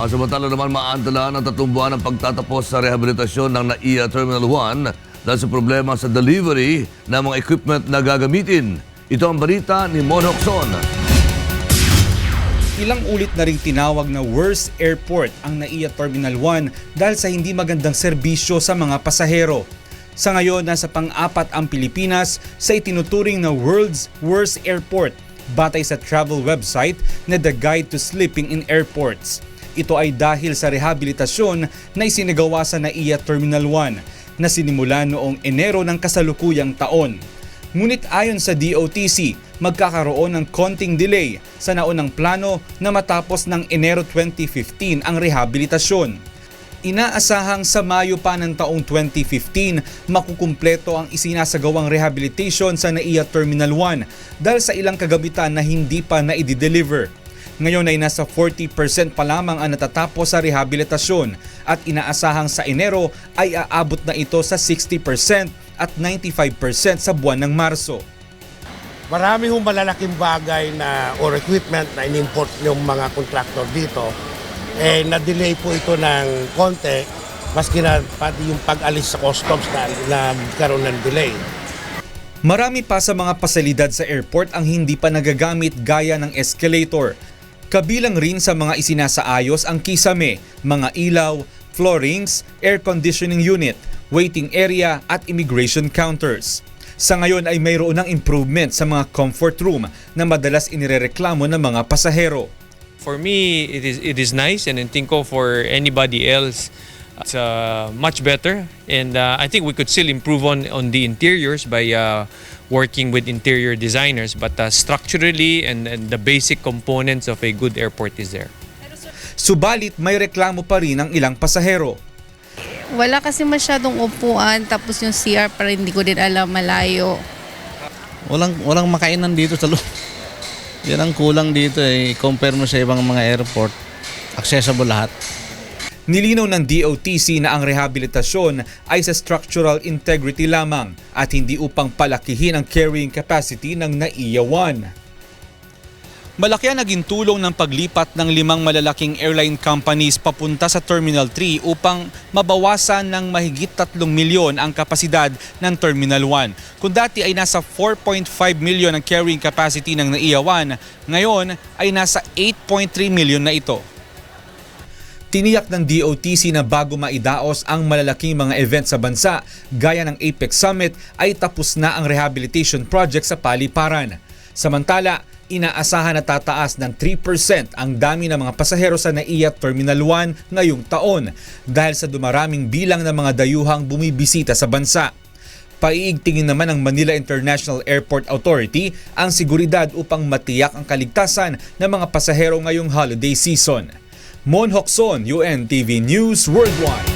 Ang samantala naman maantala ang tatumbuhan ng pagtatapos sa rehabilitasyon ng NAIA Terminal 1 dahil sa problema sa delivery ng mga equipment na gagamitin. Ito ang balita ni Mon. Ilang ulit na ring tinawag na worst airport ang NAIA Terminal 1 dahil sa hindi magandang serbisyo sa mga pasahero. Sa ngayon, nasa pang-apat ang Pilipinas sa itinuturing na world's worst airport batay sa travel website na The Guide to Sleeping in Airports. Ito ay dahil sa rehabilitasyon na isinagawa sa NAIA Terminal 1 na sinimula noong Enero ng kasalukuyang taon. Ngunit ayon sa DOTC, magkakaroon ng konting delay sa naunang plano na matapos ng Enero 2015 ang rehabilitasyon. Inaasahang sa Mayo pa ng taong 2015 makukumpleto ang isinasagawang rehabilitation sa NAIA Terminal 1 dahil sa ilang kagamitan na hindi pa na-deliver. Ngayon ay nasa 40% pa lamang ang natatapos sa rehabilitasyon at inaasahang sa Enero ay aabot na ito sa 60% at 95% sa buwan ng Marso. Marami hong malalaking bagay na or equipment na in-import yung mga contractor dito. Eh, na-delay po ito ng konti, maski na pati yung pag-alis sa customs na nagkaroon ng delay. Marami pa sa mga pasalidad sa airport ang hindi pa nagagamit gaya ng escalator. Kabilang rin sa mga isinasaayos ang kisame, mga ilaw, floorings, air conditioning unit, waiting area at immigration counters. Sa ngayon ay mayroon ng improvement sa mga comfort room na madalas inirereklamo ng mga pasahero. For me, it is it is nice, and I think ko for anybody else, it's uh, much better. And uh, I think we could still improve on on the interiors by uh, working with interior designers. But uh, structurally and, and the basic components of a good airport is there. Subalit may reklamo pa rin ang ilang pasahero. Wala kasi masyadong upuan, tapos yung CR pa rin hindi ko din alam malayo. walang walang makainan dito sa loob. Yan ang kulang dito eh. Compare mo sa ibang mga airport, accessible lahat. Nilinaw ng DOTC na ang rehabilitasyon ay sa structural integrity lamang at hindi upang palakihin ang carrying capacity ng NAIA 1. Malaki ang naging tulong ng paglipat ng limang malalaking airline companies papunta sa Terminal 3 upang mabawasan ng mahigit 3 milyon ang kapasidad ng Terminal 1. Kung dati ay nasa 4.5 milyon ang carrying capacity ng NAIA 1, ngayon ay nasa 8.3 milyon na ito. Tiniyak ng DOTC na bago maidaos ang malalaking mga event sa bansa gaya ng APEC Summit ay tapos na ang rehabilitation project sa paliparan. Samantala, inaasahan na tataas ng 3% ang dami ng mga pasahero sa NAIA Terminal 1 ngayong taon dahil sa dumaraming bilang ng mga dayuhang bumibisita sa bansa. Paiigtingin naman ng Manila International Airport Authority ang seguridad upang matiyak ang kaligtasan ng mga pasahero ngayong holiday season. Mon Hokson, UNTV News Worldwide.